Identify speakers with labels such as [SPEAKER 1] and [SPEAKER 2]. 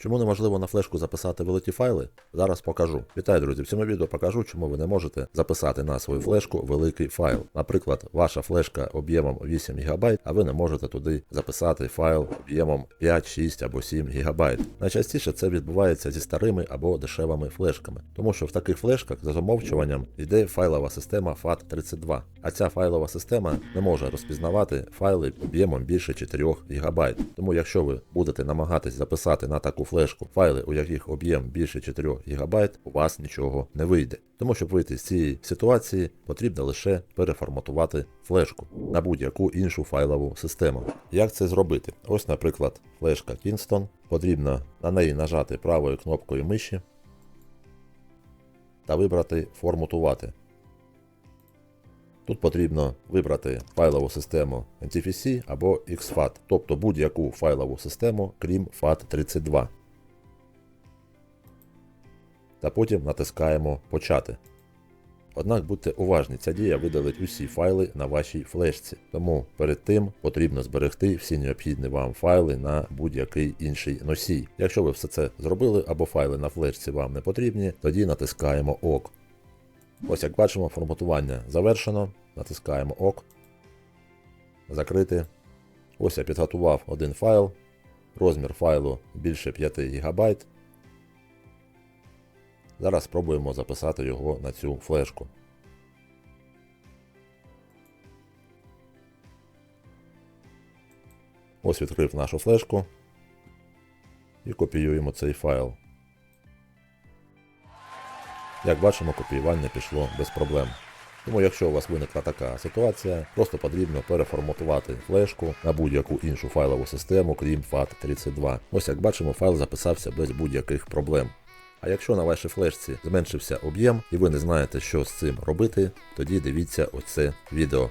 [SPEAKER 1] Чому неможливо на флешку записати великі файли? Зараз покажу. Вітаю, друзі! В цьому відео покажу, чому ви не можете записати на свою флешку великий файл. Наприклад, ваша флешка об'ємом 8 ГБ, а ви не можете туди записати файл об'ємом 5, 6 або 7 ГБ. Найчастіше це відбувається зі старими або дешевими флешками, тому що в таких флешках за замовчуванням йде файлова система FAT32. А ця файлова система не може розпізнавати файли об'ємом більше 4 ГБ. Тому якщо ви будете намагатись записати на таку флешку файли, у яких об'єм більше 4 ГБ, у вас нічого не вийде. Тому щоб вийти з цієї ситуації, потрібно лише переформатувати флешку на будь-яку іншу файлову систему. Як це зробити? Ось, наприклад, флешка Kingston. Потрібно на неї нажати правою кнопкою миші та вибрати Форматувати. Тут потрібно вибрати файлову систему NTFS або XFAT, тобто будь-яку файлову систему, крім FAT32. Та потім натискаємо Почати. Однак будьте уважні, ця дія видалить усі файли на вашій флешці, тому перед тим потрібно зберегти всі необхідні вам файли на будь-який інший носій. Якщо ви все це зробили або файли на флешці вам не потрібні, тоді натискаємо ОК. Ось як бачимо, форматування завершено. Натискаємо ОК. Закрити. Ось я підготував один файл. Розмір файлу більше 5 ГБ. Зараз спробуємо записати його на цю флешку. Ось відкрив нашу флешку і копіюємо цей файл. Як бачимо, копіювання пішло без проблем. Тому якщо у вас виникла така ситуація, просто потрібно переформатувати флешку на будь-яку іншу файлову систему, крім FAT32. Ось як бачимо, файл записався без будь-яких проблем. А якщо на вашій флешці зменшився об'єм і ви не знаєте, що з цим робити, тоді дивіться оце відео.